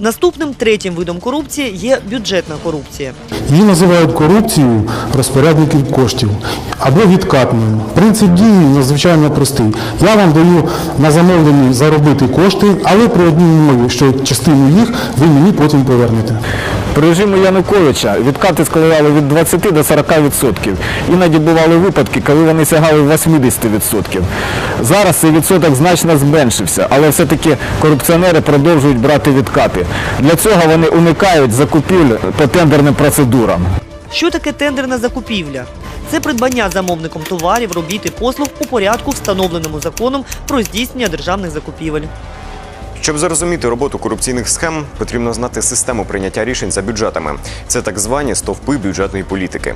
Наступним третім видом корупції є бюджетна корупція. Її називають корупцією розпорядників коштів або відкатною. Принцип дії надзвичайно простий. Я вам даю на замовлені заробити кошти, але при одній умові, що частину їх ви мені потім повернете. При режимі Януковича відкати складали від 20 до 40%. Іноді бували випадки, коли вони сягали 80%. Зараз цей відсоток значно зменшився, але все-таки корупціонери продовжують брати відкати. Для цього вони уникають закупівель по тендерним процедурам. Що таке тендерна закупівля? Це придбання замовником товарів, робіт і послуг у порядку, встановленому законом про здійснення державних закупівель. Щоб зрозуміти роботу корупційних схем, потрібно знати систему прийняття рішень за бюджетами. Це так звані стовпи бюджетної політики.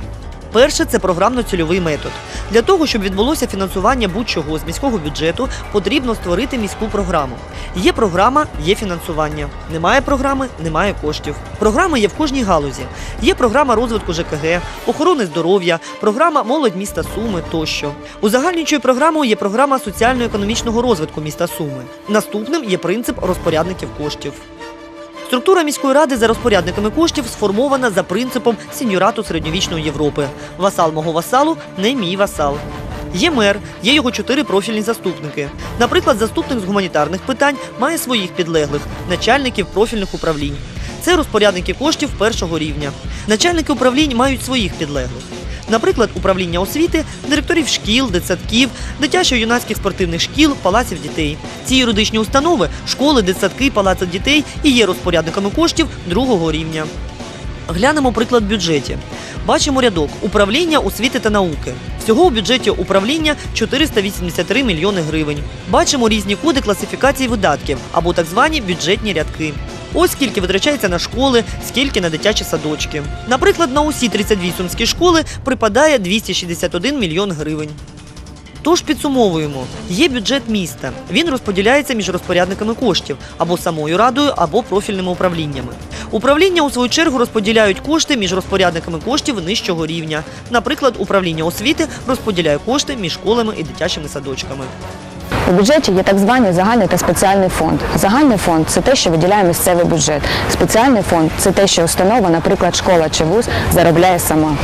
Перше це програмно-цільовий метод. Для того, щоб відбулося фінансування будь-чого з міського бюджету, потрібно створити міську програму. Є програма, є фінансування. Немає програми, немає коштів. Програми є в кожній галузі. Є програма розвитку ЖКГ, охорони здоров'я, програма молодь міста Суми тощо. Узагальнюючою програмою є програма соціально-економічного розвитку міста Суми. Наступним є принцип розпорядників коштів. Структура міської ради за розпорядниками коштів сформована за принципом сіньорату середньовічної Європи. Васал мого васалу не мій васал. Є мер, є його чотири профільні заступники. Наприклад, заступник з гуманітарних питань має своїх підлеглих, начальників профільних управлінь. Це розпорядники коштів першого рівня. Начальники управлінь мають своїх підлеглих. Наприклад, управління освіти, директорів шкіл, дитсадків, дитячо-юнацьких спортивних шкіл, палаців дітей. Ці юридичні установи, школи, дитсадки, палаци дітей і є розпорядниками коштів другого рівня. Глянемо приклад бюджеті. Бачимо рядок управління освіти та науки. Всього у бюджеті управління 483 мільйони гривень. Бачимо різні коди класифікації видатків або так звані бюджетні рядки. Ось скільки витрачається на школи, скільки на дитячі садочки. Наприклад, на усі 32 сумські школи припадає 261 мільйон гривень. Тож підсумовуємо: є бюджет міста. Він розподіляється між розпорядниками коштів або самою радою, або профільними управліннями. Управління у свою чергу розподіляють кошти між розпорядниками коштів нижчого рівня. Наприклад, управління освіти розподіляє кошти між школами і дитячими садочками. У бюджеті є так званий загальний та спеціальний фонд. Загальний фонд це те, що виділяє місцевий бюджет. Спеціальний фонд це те, що установа, наприклад, школа чи вуз, заробляє сама.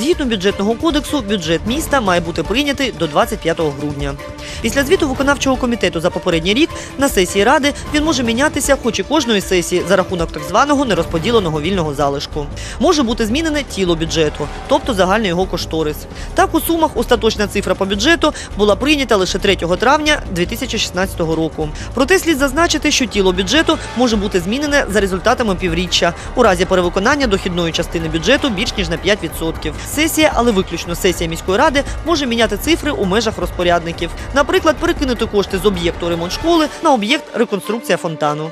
Згідно бюджетного кодексу, бюджет міста має бути прийнятий до 25 грудня. Після звіту виконавчого комітету за попередній рік на сесії ради він може мінятися, хоч і кожної сесії, за рахунок так званого нерозподіленого вільного залишку. Може бути змінене тіло бюджету, тобто загальний його кошторис. Так у сумах остаточна цифра по бюджету була прийнята лише 3 травня 2016 року. Проте слід зазначити, що тіло бюджету може бути змінене за результатами півріччя у разі перевиконання дохідної частини бюджету більш ніж на 5%. Сесія, але виключно сесія міської ради, може міняти цифри у межах розпорядників. Наприклад, перекинути кошти з об'єкту ремонт школи на об'єкт реконструкція фонтану.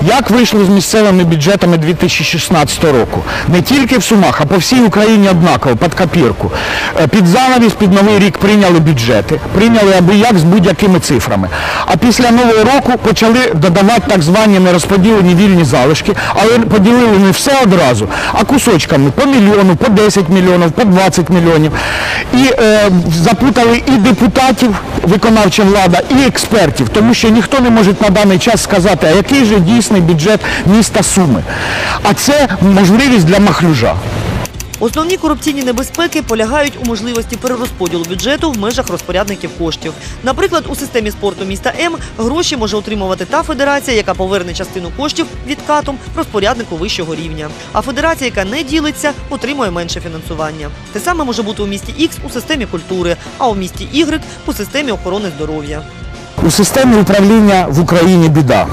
Як вийшло з місцевими бюджетами 2016 року? Не тільки в Сумах, а по всій Україні однаково, під копірку. Е, Під занавіс, під Новий рік прийняли бюджети, прийняли аби як з будь-якими цифрами. А після Нового року почали додавати так звані нерозподілені вільні залишки, але поділили не все одразу, а кусочками по мільйону, по 10 мільйонів, по 20 мільйонів. І е, запутали і депутатів, виконавча влада, і експертів, тому що ніхто не може на даний час сказати, а який же дійсний бюджет міста Суми. А це можливість для махлюжа. Основні корупційні небезпеки полягають у можливості перерозподілу бюджету в межах розпорядників коштів. Наприклад, у системі спорту міста М гроші може отримувати та федерація, яка поверне частину коштів відкатом розпоряднику вищого рівня. А федерація, яка не ділиться, отримує менше фінансування. Те саме може бути у місті Х у системі культури, а у місті Y у системі охорони здоров'я. У системі управління в Україні біда.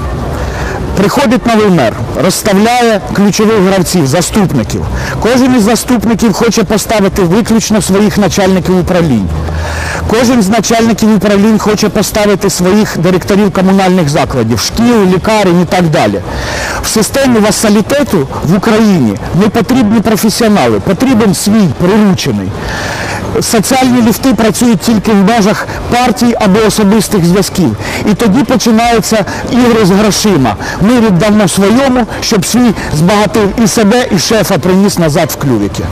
Приходить новий мер, розставляє ключових гравців, заступників. Кожен із заступників хоче поставити виключно своїх начальників управлінь. Кожен з начальників управлінь хоче поставити своїх директорів комунальних закладів, шкіл, лікарень і так далі. В системі васалітету в Україні не потрібні професіонали, потрібен свій приручений. Соціальні ліфти працюють тільки в межах партій або особистих зв'язків. І тоді починаються ігри з грошима. Ми віддамо своєму, щоб свій збагатив і себе, і шефа приніс назад в клювики.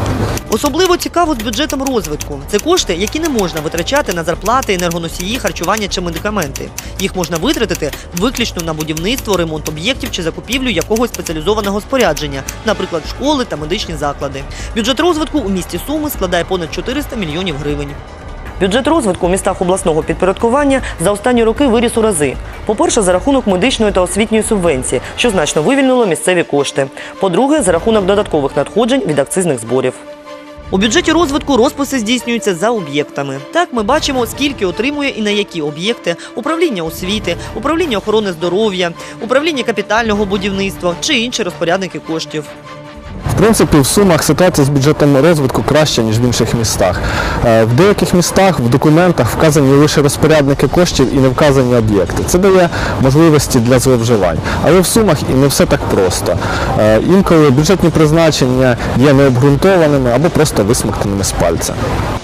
Особливо цікаво з бюджетом розвитку. Це кошти, які не можна витрачати на зарплати, енергоносії, харчування чи медикаменти. Їх можна витратити виключно на будівництво, ремонт об'єктів чи закупівлю якогось спеціалізованого спорядження, наприклад, школи та медичні заклади. Бюджет розвитку у місті Суми складає понад 400 мільйонів гривень. Бюджет розвитку у містах обласного підпорядкування за останні роки виріс у рази. По-перше, за рахунок медичної та освітньої субвенції, що значно вивільнило місцеві кошти. По-друге, за рахунок додаткових надходжень від акцизних зборів. У бюджеті розвитку розписи здійснюються за об'єктами. Так ми бачимо, скільки отримує і на які об'єкти управління освіти, управління охорони здоров'я, управління капітального будівництва чи інші розпорядники коштів. Принципі, в Сумах ситуація з бюджетом розвитку краща, ніж в інших містах. Е, В деяких містах в документах вказані лише розпорядники коштів і не вказані об'єкти. Це дає можливості для зловживань. Але в Сумах і не все так просто. Е, Інколи бюджетні призначення є необґрунтованими або просто висмоктаними з пальця.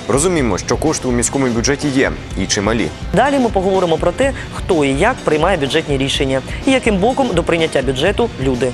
Розуміємо, що кошти у міському бюджеті є і чималі. Далі ми поговоримо про те, хто і як приймає бюджетні рішення і яким боком до прийняття бюджету люди.